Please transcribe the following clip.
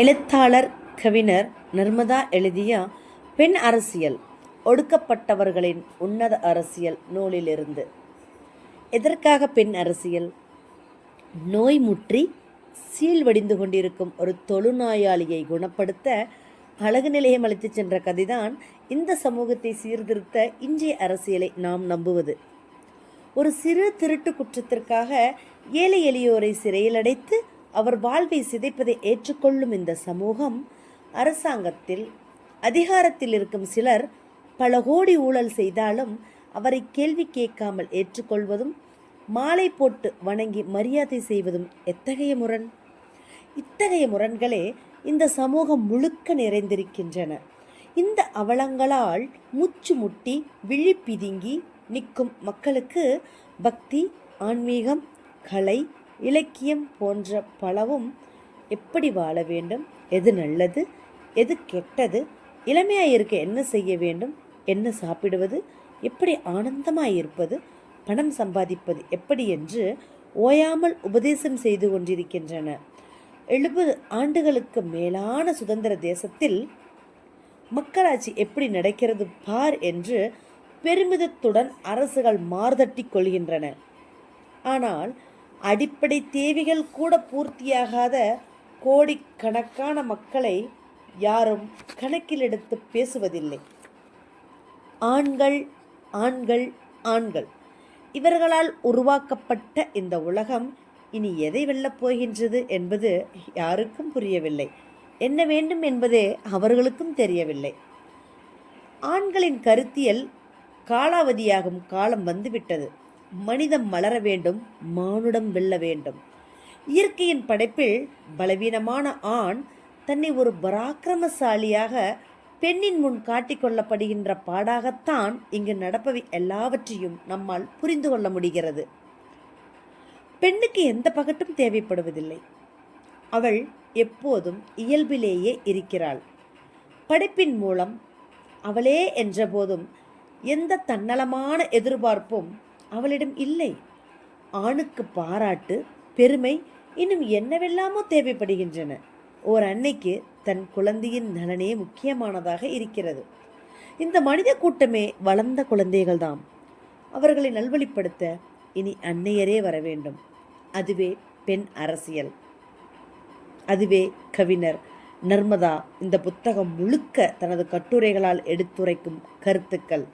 எழுத்தாளர் கவிஞர் நர்மதா எழுதிய பெண் அரசியல் ஒடுக்கப்பட்டவர்களின் உன்னத அரசியல் நூலிலிருந்து. எதற்காக பெண் அரசியல்? நோய் முற்றி சீழ்வடிந்து கொண்டிருக்கும் ஒரு தொழுநோயாளியை குணப்படுத்த அழகு நிலையம் அளித்து சென்ற கதைதான் இந்த சமூகத்தை சீர்திருத்த இன்றைய அரசியலை நாம் நம்புவது. ஒரு சிறு திருட்டு குற்றத்திற்காக ஏழை எளியோரை சிறையில் அடைத்து அவர் வாழ்வை சிதைப்பதை ஏற்றுக்கொள்ளும் இந்த சமூகம் அரசாங்கத்தில் அதிகாரத்தில் இருக்கும் சிலர் பல கோடி ஊழல் செய்தாலும் அவரை கேள்வி கேட்காமல் ஏற்றுக்கொள்வதும் மாலை போட்டு வணங்கி மரியாதை செய்வதும் எத்தகைய முரண்? இத்தகைய முரண்களே இந்த சமூகம் முழுக்க நிறைந்திருக்கின்றன. இந்த அவலங்களால் மூச்சு முட்டி விழி பிதுங்கி நிற்கும் மக்களுக்கு பக்தி ஆன்மீகம் கலை இலக்கியம் போன்ற பலவும் எப்படி வாழ வேண்டும்? எது நல்லது? எது கெட்டது? இளமையாக இருக்க என்ன செய்ய வேண்டும்? என்ன சாப்பிடுவது? எப்படி ஆனந்தமாக இருப்பது பணம் சம்பாதிப்பது எப்படி என்று ஓயாமல் உபதேசம் செய்து கொண்டிருக்கின்றன. எழுபது ஆண்டுகளுக்கு மேலான சுதந்திர தேசத்தில் மக்களாட்சி எப்படி நடக்கிறது பார் என்று பெருமிதத்துடன் அரசுகள் மார்தட்டி கொள்கின்றன. ஆனால் அடிப்படை தேவைகள் கூட பூர்த்தியாகாத கோடிக்கணக்கான மக்களை யாரும் கணக்கில் எடுத்து பேசுவதில்லை. ஆண்கள் ஆண்கள் ஆண்கள். இவர்களால் உருவாக்கப்பட்ட இந்த உலகம் இனி எதை வெல்லப் போகின்றது என்பது யாருக்கும் புரியவில்லை. என்ன வேண்டும் என்பதே அவர்களுக்கும் தெரியவில்லை. ஆண்களின் கருத்தியல் காலாவதியாகும் காலம் வந்துவிட்டது. மனிதம் மலர வேண்டும் மானுடம் வெல்ல வேண்டும். இயற்கையின் படைப்பில் பலவீனமான ஆண் தன்னை ஒரு பராக்கிரமசாலியாக பெண்ணின் முன் காட்டிக்கொள்ளப்படுகின்ற பாடாகத்தான் இங்கு நடப்பவை எல்லாவற்றையும் நம்மால் புரிந்து கொள்ள முடிகிறது. பெண்ணுக்கு எந்த பகட்டும் தேவைப்படுவதில்லை. அவள் எப்போதும் இயல்பிலேயே இருக்கிறாள். படைப்பின் மூலம் அவளே என்றபோதும் எந்த தன்னலமான எதிர்பார்ப்பும் அவளிடம் இல்லை. ஆணுக்கு பாராட்டு பெருமை இன்னும் என்னவெல்லாமோ தேவைப்படுகின்றன. ஓர் அன்னைக்கு தன் குழந்தையின் நலனே முக்கியமானதாக இருக்கிறது. இந்த மனித கூட்டமே வளர்ந்த குழந்தைகள்தாம். அவர்களை நல்வழிப்படுத்த இனி அன்னையரே வர வேண்டும். அதுவே பெண் அரசியல். அதுவே கவிஞர் நர்மதா இந்த புத்தகம் முழுக்க தனது கட்டுரைகளால் எடுத்துரைக்கும் கருத்துக்கள்.